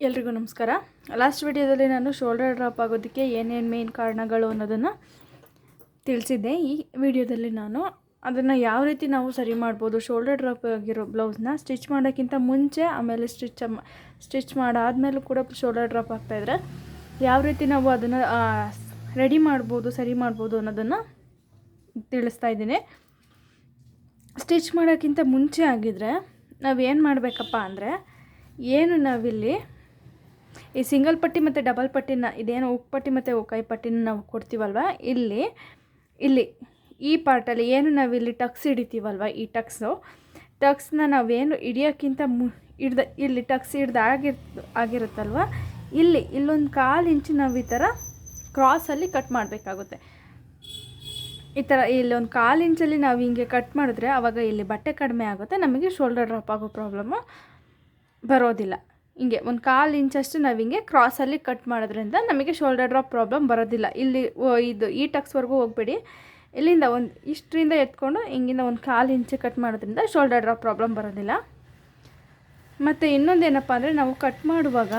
ಎಲ್ರಿಗೂ ನಮಸ್ಕಾರ. ಲಾಸ್ಟ್ ವಿಡಿಯೋದಲ್ಲಿ ನಾನು ಶೋಲ್ಡರ್ ಡ್ರಾಪ್ ಆಗೋದಕ್ಕೆ ಏನೇನು ಮೇನ್ ಕಾರಣಗಳು ಅನ್ನೋದನ್ನು ತಿಳಿಸಿದ್ದೆ. ಈ ವಿಡಿಯೋದಲ್ಲಿ ನಾನು ಅದನ್ನು ಯಾವ ರೀತಿ ನಾವು ಸರಿ ಮಾಡ್ಬೋದು ಶೋಲ್ಡರ್ ಡ್ರಾಪ್ ಆಗಿರೋ ಬ್ಲೌಸ್ನ ಸ್ಟಿಚ್ ಮಾಡೋಕ್ಕಿಂತ ಮುಂಚೆ, ಆಮೇಲೆ ಸ್ಟಿಚ್ ಸ್ಟಿಚ್ ಮಾಡಾದಮೇಲೂ ಕೂಡ ಶೋಲ್ಡರ್ ಡ್ರಾಪ್ ಆಗ್ತಾಯಿದ್ರೆ ಯಾವ ರೀತಿ ನಾವು ಅದನ್ನು ರೆಡಿ ಮಾಡ್ಬೋದು, ಸರಿ ಮಾಡ್ಬೋದು ಅನ್ನೋದನ್ನು ತಿಳಿಸ್ತಾ ಇದ್ದೀನಿ. ಸ್ಟಿಚ್ ಮಾಡೋಕ್ಕಿಂತ ಮುಂಚೆ ಆಗಿದ್ದರೆ ನಾವು ಏನು ಮಾಡಬೇಕಪ್ಪ ಅಂದರೆ, ಏನು ನಾವಿಲ್ಲಿ ಈ ಸಿಂಗಲ್ ಪಟ್ಟಿ ಮತ್ತು ಡಬಲ್ ಪಟ್ಟಿನ, ಇದೇನು ಉಕ್ ಪಟ್ಟಿ ಮತ್ತು ಕೈ ಪಟ್ಟಿನ ನಾವು ಕೊಡ್ತೀವಲ್ವ? ಇಲ್ಲಿ ಇಲ್ಲಿ ಈ ಪಾರ್ಟಲ್ಲಿ ಏನು ನಾವಿಲ್ಲಿ ಟಕ್ಸ್ ಹಿಡಿತೀವಲ್ವ ಈ ಟಕ್ಸು? ಟಕ್ಸ್ನ ನಾವೇನು ಹಿಡಿಯೋಕ್ಕಿಂತ ಮು, ಹಿಡ್ದ, ಇಲ್ಲಿ ಟಕ್ಸ್ ಹಿಡ್ದು ಆಗಿರ್, ಆಗಿರುತ್ತಲ್ವ? ಇಲ್ಲಿ, ಇಲ್ಲೊಂದು ಕಾಲು ಇಂಚು ನಾವು ಈ ಥರ ಕ್ರಾಸಲ್ಲಿ ಕಟ್ ಮಾಡಬೇಕಾಗುತ್ತೆ. ಈ ಥರ ಇಲ್ಲೊಂದು ಕಾಲು ಇಂಚಲ್ಲಿ ನಾವು ಹಿಂಗೆ ಕಟ್ ಮಾಡಿದ್ರೆ ಆವಾಗ ಇಲ್ಲಿ ಬಟ್ಟೆ ಕಡಿಮೆ ಆಗುತ್ತೆ, ನಮಗೆ ಶೋಲ್ಡರ್ ಡ್ರಾಪ್ ಆಗೋ ಪ್ರಾಬ್ಲಮ್ಮು ಬರೋದಿಲ್ಲ. ಹಿಂಗೆ ಒಂದು ಕಾಲು ಇಂಚಷ್ಟು ನಾವು ಹಿಂಗೆ ಕ್ರಾಸಲ್ಲಿ ಕಟ್ ಮಾಡೋದ್ರಿಂದ ನಮಗೆ ಶೋಲ್ಡರ್ ಡ್ರಾಪ್ ಪ್ರಾಬ್ಲಮ್ ಬರೋದಿಲ್ಲ. ಇಲ್ಲಿ ಇದು ಈ ಟಕ್ಸ್ವರೆಗೂ ಹೋಗ್ಬೇಡಿ. ಇಲ್ಲಿಂದ ಒಂದು ಇಷ್ಟರಿಂದ ಎತ್ಕೊಂಡು ಹಿಂಗಿಂದ ಒಂದು ಕಾಲು ಇಂಚು ಕಟ್ ಮಾಡೋದ್ರಿಂದ ಶೋಲ್ಡರ್ ಡ್ರಾಪ್ ಪ್ರಾಬ್ಲಮ್ ಬರೋದಿಲ್ಲ. ಮತ್ತು ಇನ್ನೊಂದೇನಪ್ಪ ಅಂದರೆ ನಾವು ಕಟ್ ಮಾಡುವಾಗ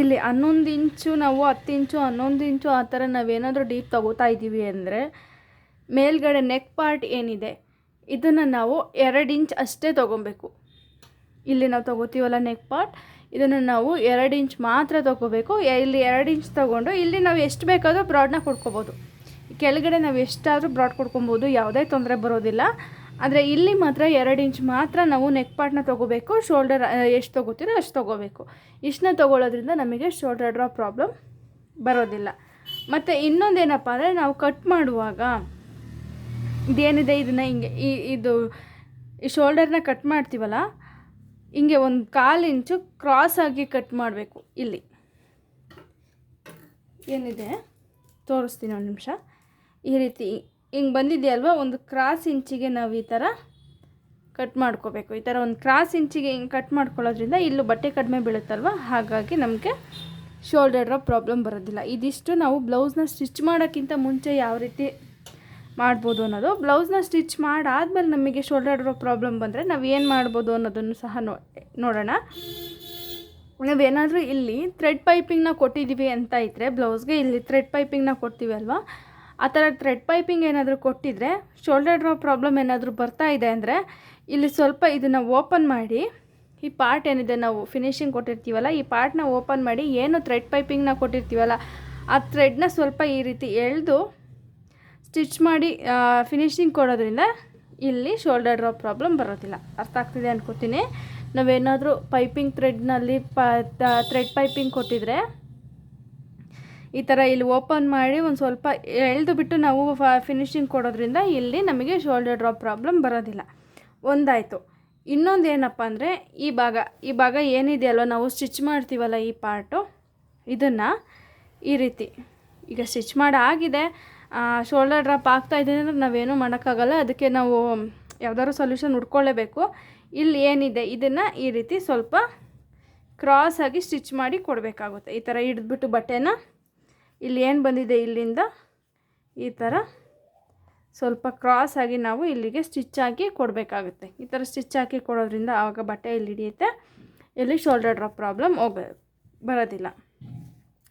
ಇಲ್ಲಿ ಹನ್ನೊಂದು ಇಂಚು ನಾವು ಹತ್ತು ಇಂಚು ಹನ್ನೊಂದು ಇಂಚು ಆ ಥರ ನಾವೇನಾದರೂ ಡೀಪ್ ತಗೋತಾ ಇದ್ದೀವಿ ಅಂದರೆ ಮೇಲ್ಗಡೆ ನೆಕ್ ಪಾರ್ಟ್ ಏನಿದೆ, ಇದನ್ನು ನಾವು ಎರಡು ಇಂಚ್ ಅಷ್ಟೇ ತೊಗೊಬೇಕು. ಇಲ್ಲಿ ನಾವು ತೊಗೋತೀವಲ್ಲ ನೆಕ್ ಪಾರ್ಟ್ ಇದನ್ನು ನಾವು ಎರಡು ಇಂಚ್ ಮಾತ್ರ ತೊಗೋಬೇಕು. ಇಲ್ಲಿ ಎರಡು ಇಂಚ್ ತೊಗೊಂಡು ಇಲ್ಲಿ ನಾವು ಎಷ್ಟು ಬೇಕಾದರೂ ಬ್ರಾಡ್ನ ಕೊಡ್ಕೋಬೋದು. ಕೆಳಗಡೆ ನಾವು ಎಷ್ಟಾದರೂ ಬ್ರಾಡ್ ಕೊಡ್ಕೊಬೋದು, ಯಾವುದೇ ತೊಂದರೆ ಬರೋದಿಲ್ಲ. ಆದರೆ ಇಲ್ಲಿ ಮಾತ್ರ ಎರಡು ಇಂಚ್ ಮಾತ್ರ ನಾವು ನೆಕ್ ಪಾರ್ಟ್ನ ತೊಗೋಬೇಕು. ಶೋಲ್ಡರ್ ಎಷ್ಟು ತೊಗೋತೀರೋ ಅಷ್ಟು ತೊಗೋಬೇಕು. ಇಷ್ಟನ್ನ ತೊಗೊಳ್ಳೋದ್ರಿಂದ ನಮಗೆ ಶೋಲ್ಡರ್ ಡ್ರಾ ಪ್ರಾಬ್ಲಮ್ ಬರೋದಿಲ್ಲ. ಮತ್ತು ಇನ್ನೊಂದೇನಪ್ಪ ಅಂದರೆ ನಾವು ಕಟ್ ಮಾಡುವಾಗ ಇದೇನಿದೆ, ಇದನ್ನು ಹಿಂಗೆ, ಈ, ಇದು, ಈ ಶೋಲ್ಡರ್ನ ಕಟ್ ಮಾಡ್ತೀವಲ್ಲ ಹಿಂಗೆ ಒಂದು ಕಾಲು ಇಂಚು ಕ್ರಾಸ್ ಆಗಿ ಕಟ್ ಮಾಡಬೇಕು, ಇಲ್ಲಿ. ಏನಿದೆ? ತೋರಿಸ್ತೀನಿ ಒಂದು ನಿಮಿಷ. ಈ ರೀತಿ ಹಿಂಗೆ ಬಂದಿದೆಯಲ್ವ ಒಂದು ಕ್ರಾಸ್ ಇಂಚಿಗೆ ನಾವು ಈ ಥರ ಕಟ್ ಮಾಡ್ಕೋಬೇಕು. ಈ ಥರ ಒಂದು ಕ್ರಾಸ್ ಇಂಚಿಗೆ ಹಿಂಗೆ ಕಟ್ ಮಾಡ್ಕೊಳ್ಳೋದ್ರಿಂದ ಇಲ್ಲೂ ಬಟ್ಟೆ ಕಡಿಮೆ ಬೀಳುತ್ತಲ್ವ? ಹಾಗಾಗಿ ನಮಗೆ ಶೋಲ್ಡರ್ ಪ್ರಾಬ್ಲಮ್ ಬರೋದಿಲ್ಲ. ಇದಿಷ್ಟು ನಾವು ಬ್ಲೌಸ್ನ ಸ್ಟಿಚ್ ಮಾಡೋಕ್ಕಿಂತ ಮುಂಚೆ ಯಾವ ರೀತಿ ಮಾಡ್ಬೋದು ಅನ್ನೋದು. ಬ್ಲೌಸ್ನ ಸ್ಟಿಚ್ ಮಾಡಾದ್ಮೇಲೆ ನಮಗೆ ಶೋಲ್ಡರ್ ಪ್ರಾಬ್ಲಮ್ ಬಂದರೆ ನಾವು ಏನು ಮಾಡ್ಬೋದು ಅನ್ನೋದನ್ನು ಸಹ ನೋ, ನೋಡೋಣ. ನಾವೇನಾದರೂ ಇಲ್ಲಿ ಥ್ರೆಡ್ ಪೈಪಿಂಗ್ನ ಕೊಟ್ಟಿದ್ದೀವಿ ಅಂತ ಇದ್ದರೆ ಬ್ಲೌಸ್ಗೆ ಇಲ್ಲಿ ಥ್ರೆಡ್ ಪೈಪಿಂಗ್ನ ಕೊಡ್ತೀವಿ ಅಲ್ವಾ? ಆ ಥರ ಥ್ರೆಡ್ ಪೈಪಿಂಗ್ ಏನಾದರೂ ಕೊಟ್ಟಿದ್ರೆ ಶೋಲ್ಡರ್ ಡ್ರಾ ಪ್ರಾಬ್ಲಮ್ ಏನಾದರೂ ಬರ್ತಾ ಇದೆ ಅಂದರೆ, ಇಲ್ಲಿ ಸ್ವಲ್ಪ ಇದನ್ನು ಓಪನ್ ಮಾಡಿ, ಈ ಪಾರ್ಟ್ ಏನಿದೆ ನಾವು ಫಿನಿಶಿಂಗ್ ಕೊಟ್ಟಿರ್ತೀವಲ್ಲ, ಈ ಪಾರ್ಟ್ನ ಓಪನ್ ಮಾಡಿ ಏನು ಥ್ರೆಡ್ ಪೈಪಿಂಗ್ನ ಕೊಟ್ಟಿರ್ತೀವಲ್ಲ, ಆ ಥ್ರೆಡ್ನ ಸ್ವಲ್ಪ ಈ ರೀತಿ ಎಳೆದು ಸ್ಟಿಚ್ ಮಾಡಿ ಫಿನಿಶಿಂಗ್ ಕೊಡೋದ್ರಿಂದ ಇಲ್ಲಿ ಶೋಲ್ಡರ್ ಡ್ರಾಪ್ ಪ್ರಾಬ್ಲಮ್ ಬರೋದಿಲ್ಲ. ಅರ್ಥ ಆಗ್ತಿದೆ ಅನ್ಕೋತೀನಿ. ನಾವೇನಾದರೂ ಪೈಪಿಂಗ್ ಥ್ರೆಡ್ನಲ್ಲಿ ಪ ಥ್ರೆಡ್ ಪೈಪಿಂಗ್ ಕೊಟ್ಟಿದ್ರೆ ಈ ಥರ ಇಲ್ಲಿ ಓಪನ್ ಮಾಡಿ ಒಂದು ಸ್ವಲ್ಪ ಎಳೆದು ಬಿಟ್ಟು ನಾವು ಫಿನಿಶಿಂಗ್ ಕೊಡೋದ್ರಿಂದ ಇಲ್ಲಿ ನಮಗೆ ಶೋಲ್ಡರ್ ಡ್ರಾಪ್ ಪ್ರಾಬ್ಲಮ್ ಬರೋದಿಲ್ಲ. ಒಂದಾಯಿತು. ಇನ್ನೊಂದು ಏನಪ್ಪ ಅಂದರೆ ಈ ಭಾಗ ಈ ಭಾಗ ಏನಿದೆಯಲ್ಲ ನಾವು ಸ್ಟಿಚ್ ಮಾಡ್ತೀವಲ್ಲ ಈ ಪಾರ್ಟು ಇದನ್ನು ಈ ರೀತಿ ಈಗ ಸ್ಟಿಚ್ ಮಾಡಿ ಆಗಿದೆ ಶೋಲ್ಡರ್ ಡ್ರಾಪ್ ಆಗ್ತಾ ಇದೆ ಅಂದರೆ ನಾವೇನೂ ಮಾಡೋಕ್ಕಾಗಲ್ಲ. ಅದಕ್ಕೆ ನಾವು ಯಾವ್ದಾದ್ರು ಸೊಲ್ಯೂಷನ್ ಹುಡ್ಕೊಳ್ಳೇಬೇಕು ಇಲ್ಲಿ ಏನಿದೆ? ಇದನ್ನು ಈ ರೀತಿ ಸ್ವಲ್ಪ ಕ್ರಾಸ್ ಆಗಿ ಸ್ಟಿಚ್ ಮಾಡಿ ಕೊಡಬೇಕಾಗುತ್ತೆ. ಈ ಥರ ಹಿಡಿದ್ಬಿಟ್ಟು ಬಟ್ಟೆನ. ಇಲ್ಲಿ ಏನು ಬಂದಿದೆ? ಇಲ್ಲಿಂದ ಈ ಥರ ಸ್ವಲ್ಪ ಕ್ರಾಸ್ ಆಗಿ ನಾವು ಇಲ್ಲಿಗೆ ಸ್ಟಿಚ್ ಹಾಕಿ ಕೊಡಬೇಕಾಗುತ್ತೆ. ಈ ಥರ ಸ್ಟಿಚ್ ಹಾಕಿ ಕೊಡೋದ್ರಿಂದ ಆವಾಗ ಬಟ್ಟೆ ಇಲ್ಲಿ ಹಿಡಿಯುತ್ತೆ. ಇಲ್ಲಿ ಶೋಲ್ಡರ್ ಡ್ರಾಪ್ ಪ್ರಾಬ್ಲಮ್ ಹೋಗ, ಬರೋದಿಲ್ಲ.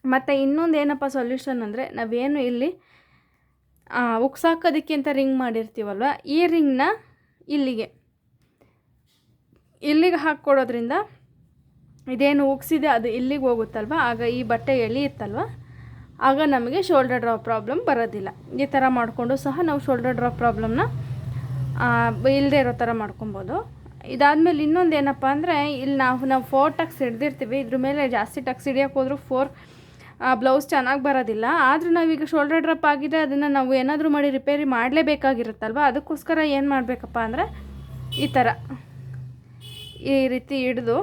ಮತ್ತು ಇನ್ನೊಂದು ಏನಪ್ಪ ಸೊಲ್ಯೂಷನ್ ಅಂದರೆ ನಾವೇನು ಇಲ್ಲಿ ಉಕ್ಸಾಕೋದಕ್ಕೆ ಅಂತ ರಿಂಗ್ ಮಾಡಿರ್ತೀವಲ್ವ? ಈ ರಿಂಗ್ನ ಇಲ್ಲಿಗೆ. ಇಲ್ಲಿಗೆ ಹಾಕ್ಕೊಡೋದ್ರಿಂದ ಇದೇನು ಉಗ್ಸಿದೆ ಅದು ಇಲ್ಲಿಗೆ ಹೋಗುತ್ತಲ್ವ? ಆಗ ಈ ಬಟ್ಟೆ ಎಳೆಯುತ್ತಲ್ವ ಆಗ ನಮಗೆ ಶೋಲ್ಡರ್ ಡ್ರಾಪ್ ಪ್ರಾಬ್ಲಮ್ ಬರೋದಿಲ್ಲ. ಈ ಥರ ಮಾಡಿಕೊಂಡು ಸಹ ನಾವು ಶೋಲ್ಡರ್ ಡ್ರಾಪ್ ಪ್ರಾಬ್ಲಮ್ನ ಇಲ್ಲದೆ ಇರೋ ಥರ ಮಾಡ್ಕೊಬೋದು. ಇದಾದಮೇಲೆ ಇನ್ನೊಂದು ಏನಪ್ಪ ಅಂದರೆ, ಇಲ್ಲಿ ನಾವು ನಾವು ಫೋರ್ ಟಕ್ಸ್ ಹಿಡ್ದಿರ್ತೀವಿ. ಇದ್ರ ಮೇಲೆ ಜಾಸ್ತಿ ಟಕ್ಸ್ ಹಿಡಿಯೋಕೆ ಹೋದ್ರೂ ಫೋರ್ ಬ್ಲೌಸ್ ಚೆನ್ನಾಗಿ ಬರೋದಿಲ್ಲ. ಆದರೂ ನಾವೀಗ ಶೋಲ್ಡರ್ ಡ್ರಪ್ ಆಗಿದೆ, ಅದನ್ನು ನಾವು ಏನಾದರೂ ಮಾಡಿ ರಿಪೇರಿ ಮಾಡಲೇಬೇಕಾಗಿರುತ್ತಲ್ವ? ಅದಕ್ಕೋಸ್ಕರ ಏನು ಮಾಡಬೇಕಪ್ಪ ಅಂದರೆ ಈ ಥರ ಈ ರೀತಿ ಹಿಡಿದು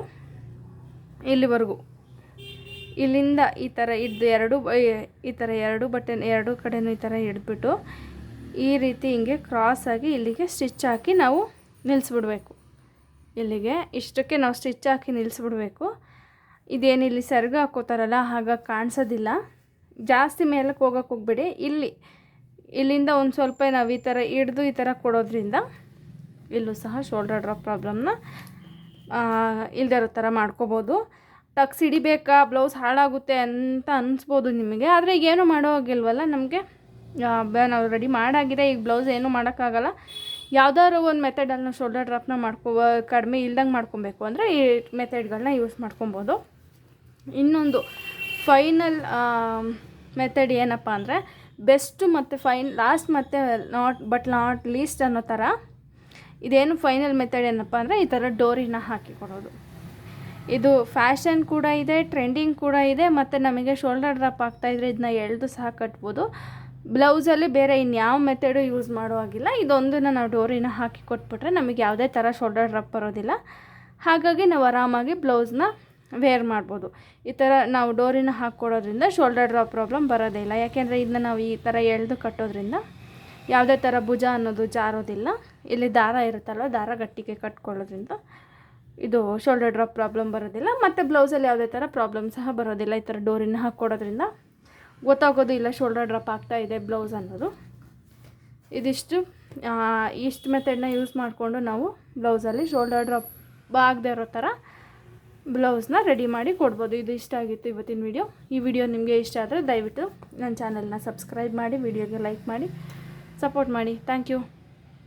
ಇಲ್ಲಿವರೆಗೂ ಇಲ್ಲಿಂದ ಈ ಥರ ಹಿಡ್ದು ಎರಡು ಈ ಥರ ಎರಡು ಬಟ್ಟೆ, ಎರಡು ಕಡೆನೂ ಈ ಥರ ಹಿಡ್ಬಿಟ್ಟು ಈ ರೀತಿ ಹಿಂಗೆ ಆಗಿ ಇಲ್ಲಿಗೆ ಸ್ಟಿಚ್ ಹಾಕಿ ನಾವು ನಿಲ್ಲಿಸ್ಬಿಡ್ಬೇಕು ಇಲ್ಲಿಗೆ ಇಷ್ಟಕ್ಕೆ ನಾವು ಸ್ಟಿಚ್ ಹಾಕಿ ನಿಲ್ಲಿಸ್ಬಿಡ್ಬೇಕು ಇದೇನು ಇಲ್ಲಿ ಸೆರಗು ಹಾಕೋತಾರಲ್ಲ ಹಾಗಾಗಿ ಕಾಣಿಸೋದಿಲ್ಲ. ಜಾಸ್ತಿ ಮೇಲಕ್ಕೆ ಹೋಗೋಕೆ ಹೋಗ್ಬೇಡಿ. ಇಲ್ಲಿ, ಇಲ್ಲಿಂದ ಒಂದು ಸ್ವಲ್ಪ ನಾವು ಈ ಥರ ಹಿಡ್ದು ಈ ಥರ ಕೊಡೋದ್ರಿಂದ ಇಲ್ಲೂ ಸಹ ಶೋಲ್ಡರ್ ಡ್ರಾಪ್ ಪ್ರಾಬ್ಲಮ್ನ ಇಲ್ಲದೇ ಇರೋ ಥರ ಮಾಡ್ಕೋಬೋದು. ಟಕ್ಸ್ ಹಿಡಿಬೇಕಾ, ಬ್ಲೌಸ್ ಹಾಳಾಗುತ್ತೆ ಅಂತ ಅನಿಸ್ಬೋದು ನಿಮಗೆ. ಆದರೆ ಏನೂ ಮಾಡೋ ಹಾಗಿಲ್ವಲ್ಲ ನಮಗೆ. ನಾವು ರೆಡಿ ಮಾಡಾಗಿದೆ. ಈಗ ಬ್ಲೌಸ್ ಏನೂ ಮಾಡೋಕ್ಕಾಗಲ್ಲ. ಯಾವ್ದಾದ್ರು ಒಂದು ಮೆಥಡಲ್ಲಿ ನಾವು ಶೋಲ್ಡರ್ ಡ್ರಾಪ್ನ ಮಾಡ್ಕೋ, ಕಡಿಮೆ ಇಲ್ದಂಗೆ ಮಾಡ್ಕೊಬೇಕು ಅಂದರೆ ಈ ಮೆಥಡ್ಗಳನ್ನ ಯೂಸ್ ಮಾಡ್ಕೊಬೋದು. ಇನ್ನೊಂದು ಫೈನಲ್ ಮೆಥಡ್ ಏನಪ್ಪ ಅಂದರೆ ಬೆಸ್ಟು ಮತ್ತು ಫೈನ್ ಲಾಸ್ಟ್ ಮತ್ತು ನಾಟ್ ಬಟ್ ನಾಟ್ ಲೀಸ್ಟ್ ಅನ್ನೋ ಥರ ಇದೇನು ಫೈನಲ್ ಮೆಥಡ್ ಏನಪ್ಪ ಅಂದರೆ ಈ ಥರ ಡೋರಿನ ಹಾಕಿ ಕೊಡೋದು. ಇದು ಫ್ಯಾಷನ್ ಕೂಡ ಇದೆ ಟ್ರೆಂಡಿಂಗ್ ಕೂಡ ಇದೆ, ಮತ್ತು ನಮಗೆ ಶೋಲ್ಡರ್ ಡ್ರಾಪ್ ಆಗ್ತಾಯಿದ್ರೆ ಇದನ್ನ ಎಳೆದು ಸಹ ಕಟ್ಬೋದು. ಬ್ಲೌಸಲ್ಲಿ ಬೇರೆ ಇನ್ಯಾವ ಮೆಥಡು ಯೂಸ್ ಮಾಡೋ ಹಾಗಿಲ್ಲ. ಇದೊಂದನ್ನು ನಾವು ಡೋರಿನ ಹಾಕಿ ಕೊಟ್ಬಿಟ್ರೆ ನಮಗೆ ಯಾವುದೇ ಥರ ಶೋಲ್ಡರ್ ಡ್ರಾಪ್ ಬರೋದಿಲ್ಲ. ಹಾಗಾಗಿ ನಾವು ಆರಾಮಾಗಿ ಬ್ಲೌಸ್ನ ವೇರ್ ಮಾಡ್ಬೋದು. ಈ ಥರ ನಾವು ಡೋರಿನ ಹಾಕ್ಕೊಡೋದ್ರಿಂದ ಶೋಲ್ಡರ್ ಡ್ರಾಪ್ ಪ್ರಾಬ್ಲಮ್ ಬರೋದೇ ಇಲ್ಲ. ಯಾಕೆಂದರೆ ಇದನ್ನ ನಾವು ಈ ಥರ ಎಳೆದು ಕಟ್ಟೋದ್ರಿಂದ ಯಾವುದೇ ಥರ ಭುಜ ಅನ್ನೋದು ಜಾರೋದಿಲ್ಲ. ಇಲ್ಲಿ ದಾರ ಇರುತ್ತಲ್ಲ ದಾರ ಗಟ್ಟಿಗೆ ಕಟ್ಕೊಳ್ಳೋದ್ರಿಂದ ಇದು ಶೋಲ್ಡರ್ ಡ್ರಾಪ್ ಪ್ರಾಬ್ಲಮ್ ಬರೋದಿಲ್ಲ. ಮತ್ತು ಬ್ಲೌಸಲ್ಲಿ ಯಾವುದೇ ಥರ ಪ್ರಾಬ್ಲಮ್ ಸಹ ಬರೋದಿಲ್ಲ. ಈ ಥರ ಡೋರಿನ ಹಾಕ್ಕೊಡೋದ್ರಿಂದ ಗೊತ್ತಾಗೋದು ಇಲ್ಲ ಶೋಲ್ಡರ್ ಡ್ರಾಪ್ ಆಗ್ತಾ ಇದೆ ಬ್ಲೌಸ್ ಅನ್ನೋದು. ಇದಿಷ್ಟು. ಇಷ್ಟು ಮೆಥಡ್ನ ಯೂಸ್ ಮಾಡಿಕೊಂಡು ನಾವು ಬ್ಲೌಸಲ್ಲಿ ಶೋಲ್ಡರ್ ಡ್ರಾಪ್ ಆಗದೆ ಇರೋ ಥರ ಬ್ಲೌಸ್ನ ರೆಡಿ ಮಾಡಿ ಕೊಡ್ಬೋದು. ಇದು ಇಷ್ಟ ಆಗಿತ್ತು ಇವತ್ತಿನ ವಿಡಿಯೋ ಈ ವಿಡಿಯೋ ನಿಮಗೆ ಇಷ್ಟ ಆದರೆ ದಯವಿಟ್ಟು ನನ್ನ ಚಾನಲ್ನ ಸಬ್ಸ್ಕ್ರೈಬ್ ಮಾಡಿ ವಿಡಿಯೋಗೆ ಲೈಕ್ ಮಾಡಿ ಸಪೋರ್ಟ್ ಮಾಡಿ. Thank you